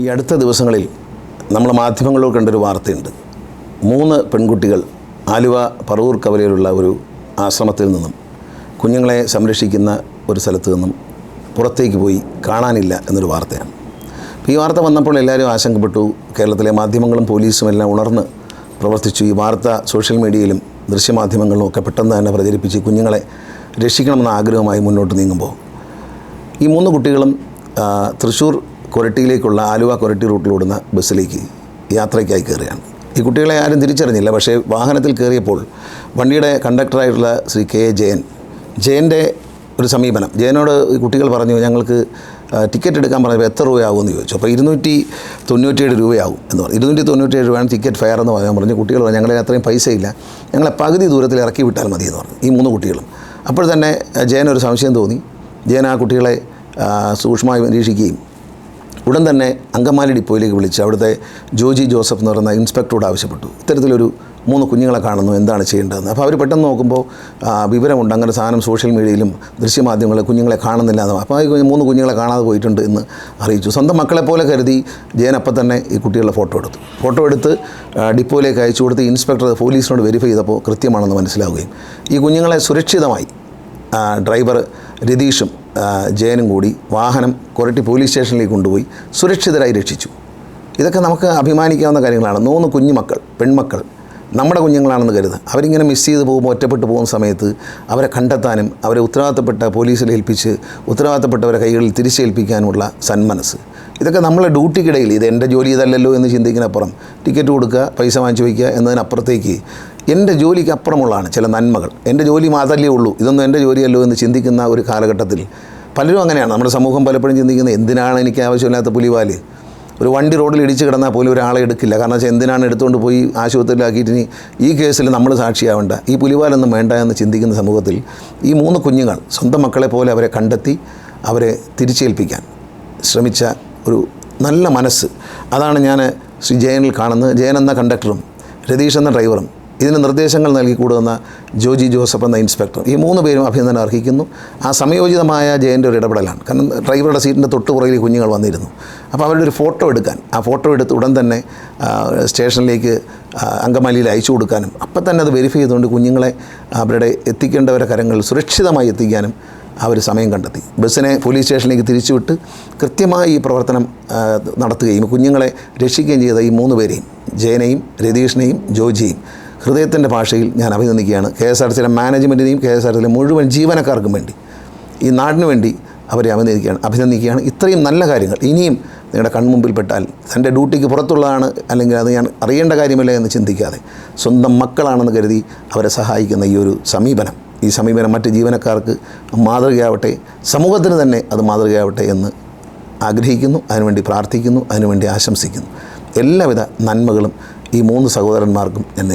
ഈ അടുത്ത ദിവസങ്ങളിൽ നമ്മൾ മാധ്യമങ്ങളിൽ കണ്ടൊരു വാർത്തയുണ്ട്. മൂന്ന് പെൺകുട്ടികൾ ആലുവ പറവൂർ കവലയിലുള്ള ഒരു ആശ്രമത്തിൽ നിന്നും കുഞ്ഞുങ്ങളെ സംരക്ഷിക്കുന്ന ഒരു സ്ഥലത്ത് നിന്നും പുറത്തേക്ക് പോയി കാണാനില്ല എന്നൊരു വാർത്തയാണ്. അപ്പോൾ ഈ വാർത്ത വന്നപ്പോൾ എല്ലാവരും ആശങ്കപ്പെട്ടു. കേരളത്തിലെ മാധ്യമങ്ങളും പോലീസും എല്ലാം ഉണർന്ന് പ്രവർത്തിച്ചു. ഈ വാർത്ത സോഷ്യൽ മീഡിയയിലും ദൃശ്യമാധ്യമങ്ങളിലും ഒക്കെ പെട്ടെന്ന് തന്നെ പ്രചരിപ്പിച്ച് കുഞ്ഞുങ്ങളെ രക്ഷിക്കണമെന്ന ആഗ്രഹമായി മുന്നോട്ട് നീങ്ങുമ്പോൾ ഈ മൂന്ന് കുട്ടികളും തൃശ്ശൂർ കൊരട്ടിയിലേക്കുള്ള ആലുവ കൊരട്ടി റൂട്ടിലോടുന്ന ബസ്സിലേക്ക് യാത്രയ്ക്കായി കയറുകയാണ്. ഈ കുട്ടികളെ ആരും തിരിച്ചറിഞ്ഞില്ല പക്ഷേ വാഹനത്തിൽ കയറിയപ്പോൾ വണ്ടിയുടെ കണ്ടക്ടറായിട്ടുള്ള ശ്രീ കെ എ ജയൻ ജയന്റെ ഒരു സമീപനം. ജയനോട് ഈ കുട്ടികൾ പറഞ്ഞു ഞങ്ങൾക്ക് ടിക്കറ്റ് എടുക്കാൻ പറഞ്ഞപ്പോൾ എത്ര രൂപയാകുമെന്ന് ചോദിച്ചു. അപ്പോൾ ഇരുന്നൂറ്റി തൊണ്ണൂറ്റിയേഴ് രൂപയാവും എന്ന് പറഞ്ഞു. ഇരുന്നൂറ്റി തൊണ്ണൂറ്റിയേഴ് രൂപയാണ് ടിക്കറ്റ് ഫെയർ എന്ന് പറയാൻ പറഞ്ഞു. കുട്ടികൾ പറഞ്ഞു ഞങ്ങളെ അത്രയും പൈസയില്ല. ഞങ്ങളെ പകുതി ദൂരത്തിൽ ഇറക്കി വിട്ടാൽ മതി എന്ന് പറഞ്ഞു. ഈ മൂന്ന് കുട്ടികളും. അപ്പോൾ തന്നെ ജയനൊരു സംശയം തോന്നി. ജയൻ ആ കുട്ടികളെ സൂക്ഷ്മമായി നിരീക്ഷിക്കുകയും ഉടൻ തന്നെ അങ്കമാലി ഡിപ്പോയിലേക്ക് വിളിച്ച് അവിടുത്തെ ജോജി ജോസഫ് എന്ന് പറയുന്ന ഇൻസ്പെക്ടറോട് ആവശ്യപ്പെട്ടു. ഇത്തരത്തിലൊരു മൂന്ന് കുഞ്ഞുങ്ങളെ കാണുന്നു എന്താണ് ചെയ്യേണ്ടതെന്ന്. അപ്പോൾ അവർ പെട്ടെന്ന് നോക്കുമ്പോൾ വിവരമുണ്ട്. അങ്ങനെ സാധനം സോഷ്യൽ മീഡിയയിലും ദൃശ്യമാധ്യമങ്ങളിൽ കുഞ്ഞുങ്ങളെ കാണുന്നില്ല എന്ന് അപ്പോൾ ഈ മൂന്ന് കുഞ്ഞുങ്ങളെ കാണാതെ പോയിട്ടുണ്ട് എന്ന് അറിയിച്ചു. സ്വന്തം മക്കളെ പോലെ കരുതി ജയൻ അപ്പം തന്നെ ഈ കുട്ടികളുടെ ഫോട്ടോ എടുത്തു. ഫോട്ടോ എടുത്ത് ഡിപ്പോയിലേക്ക് അയച്ചു കൊടുത്ത് ഇൻസ്പെക്ടർ പോലീസിനോട് വെരിഫൈ ചെയ്തപ്പോൾ കൃത്യമാണെന്ന് മനസ്സിലാവുകയും ഈ കുഞ്ഞുങ്ങളെ സുരക്ഷിതമായി ഡ്രൈവർ രതീഷും ജയനും കൂടി വാഹനം കൊരട്ടി പോലീസ് സ്റ്റേഷനിലേക്ക് കൊണ്ടുപോയി സുരക്ഷിതരായി രക്ഷിച്ചു. ഇതൊക്കെ നമുക്ക് അഭിമാനിക്കാവുന്ന കാര്യങ്ങളാണ്. മൂന്ന് കുഞ്ഞുമക്കൾ പെൺമക്കൾ നമ്മുടെ കുഞ്ഞുങ്ങളാണെന്ന് കരുതുക. അവരിങ്ങനെ മിസ് ചെയ്ത് പോകുമ്പോൾ ഒറ്റപ്പെട്ടു പോകുന്ന സമയത്ത് അവരെ കണ്ടെത്താനും അവരെ ഉത്തരവാദിത്തപ്പെട്ട പോലീസിൽ ഏൽപ്പിച്ച് ഉത്തരവാദിത്തപ്പെട്ടവരെ കൈകളിൽ തിരിച്ചേൽപ്പിക്കാനുമുള്ള സന്മനസ് ഇതൊക്കെ നമ്മളെ ഡ്യൂട്ടിക്കിടയിൽ ഇത് എന്റെ ജോലി ഇതല്ലല്ലോ എന്ന് ചിന്തിക്കുന്നപ്പുറം ടിക്കറ്റ് കൊടുക്കുക പൈസ വാങ്ങിച്ചു വയ്ക്കുക എന്നതിനപ്പുറത്തേക്ക് എന്റെ ജോലിക്ക് അപ്പുറമുള്ളതാണ് ചില നന്മകൾ. എന്റെ ജോലി അതല്ലേ ഉള്ളൂ. ഇതൊന്നും എന്റെ ജോലിയല്ലോ എന്ന് ചിന്തിക്കുന്ന ഒരു കാലഘട്ടത്തിൽ പലരും അങ്ങനെയാണ്. നമ്മുടെ സമൂഹം പലപ്പോഴും ചിന്തിക്കുന്നത് എന്തിനാണ് എനിക്ക് ആവശ്യമില്ലാത്ത പുലിവാൽ? ഒരു വണ്ടി റോഡിൽ ഇടിച്ച് കിടന്നാൽ പോലും ഒരാളെ എടുക്കില്ല. കാരണം വെച്ചാൽ എന്തിനാണ് എടുത്തുകൊണ്ട് പോയി ആശുപത്രിയിലാക്കിയിട്ട് ഇനി ഈ കേസിൽ നമ്മൾ സാക്ഷിയാവേണ്ട? ഈ പുലിവാലൊന്നും വേണ്ട എന്ന് ചിന്തിക്കുന്ന സമൂഹത്തിൽ ഈ മൂന്ന് കുഞ്ഞുങ്ങൾ സ്വന്തം മക്കളെ പോലെ അവരെ കണ്ടെത്തി അവരെ തിരിച്ചേൽപ്പിക്കാൻ ശ്രമിച്ച ഒരു നല്ല മനസ്സ്. അതാണ് ഞാൻ ശ്രീ ജയനിൽ കാണുന്നത്. ജയൻ എന്ന കണ്ടക്ടറും രതീഷ് എന്ന ഡ്രൈവറും ഇതിന് നിർദ്ദേശങ്ങൾ നൽകിക്കൂടുന്ന ജോജി ജോസഫ് എന്ന ഇൻസ്പെക്ടർ. ഈ മൂന്ന് പേരും അഭിനന്ദനം അർഹിക്കുന്നു. ആ സമയോചിതമായ ജയന്റെ ഒരു ഇടപെടലാണ്. കാരണം ഡ്രൈവറുടെ സീറ്റിന്റെ തൊട്ട് പുറകിൽ കുഞ്ഞുങ്ങൾ വന്നിരുന്നു. അപ്പോൾ അവരുടെ ഒരു ഫോട്ടോ എടുക്കാൻ ആ ഫോട്ടോ എടുത്ത് ഉടൻ തന്നെ സ്റ്റേഷനിലേക്ക് അങ്കമാലിയിൽ അയച്ചു കൊടുക്കാനും അപ്പം തന്നെ അത് വെരിഫൈ ചെയ്തുകൊണ്ട് കുഞ്ഞുങ്ങളെ അവരുടെ എത്തിക്കേണ്ടവരെ കരങ്ങളിൽ സുരക്ഷിതമായി എത്തിക്കാനും അവർ സമയം കണ്ടെത്തി. ബസ്സിനെ പോലീസ് സ്റ്റേഷനിലേക്ക് തിരിച്ചുവിട്ട് കൃത്യമായി ഈ പ്രവർത്തനം നടത്തുകയും കുഞ്ഞുങ്ങളെ രക്ഷിക്കുകയും ചെയ്ത ഈ മൂന്ന് പേരെയും ജയനെയും രതീഷിനെയും ജോജിയെയും ഹൃദയത്തിന്റെ ഭാഷയിൽ ഞാൻ അഭിനന്ദിക്കുകയാണ്. കെ എസ് ആർ സിയിലെ മാനേജ്മെന്റിനെയും കെ എസ് ആർ സിയിലെ മുഴുവൻ ജീവനക്കാർക്കും വേണ്ടി ഈ നാടിനു വേണ്ടി അവരെ അഭിനന്ദിക്കുകയാണ് അഭിനന്ദിക്കുകയാണ്. ഇത്രയും നല്ല കാര്യങ്ങൾ. ഇനിയും നിങ്ങളുടെ കൺമുമ്പിൽ പെട്ടാൽ തന്റെ ഡ്യൂട്ടിക്ക് പുറത്തുള്ളതാണ് അല്ലെങ്കിൽ അത് ഞാൻ അറിയേണ്ട കാര്യമല്ല എന്ന് ചിന്തിക്കാതെ സ്വന്തം മക്കളാണെന്ന് കരുതി അവരെ സഹായിക്കുന്ന ഈ ഒരു സമീപനം ഈ സമീപനം മറ്റ് ജീവനക്കാർക്ക് മാതൃകയാവട്ടെ സമൂഹത്തിന് തന്നെ അത് മാതൃകയാവട്ടെ എന്ന് ആഗ്രഹിക്കുന്നു അതിനുവേണ്ടി പ്രാർത്ഥിക്കുന്നു അതിനുവേണ്ടി ആശംസിക്കുന്നു. എല്ലാവിധ നന്മകളും ഈ മൂന്ന് സഹോദരന്മാർക്കും ഞാൻ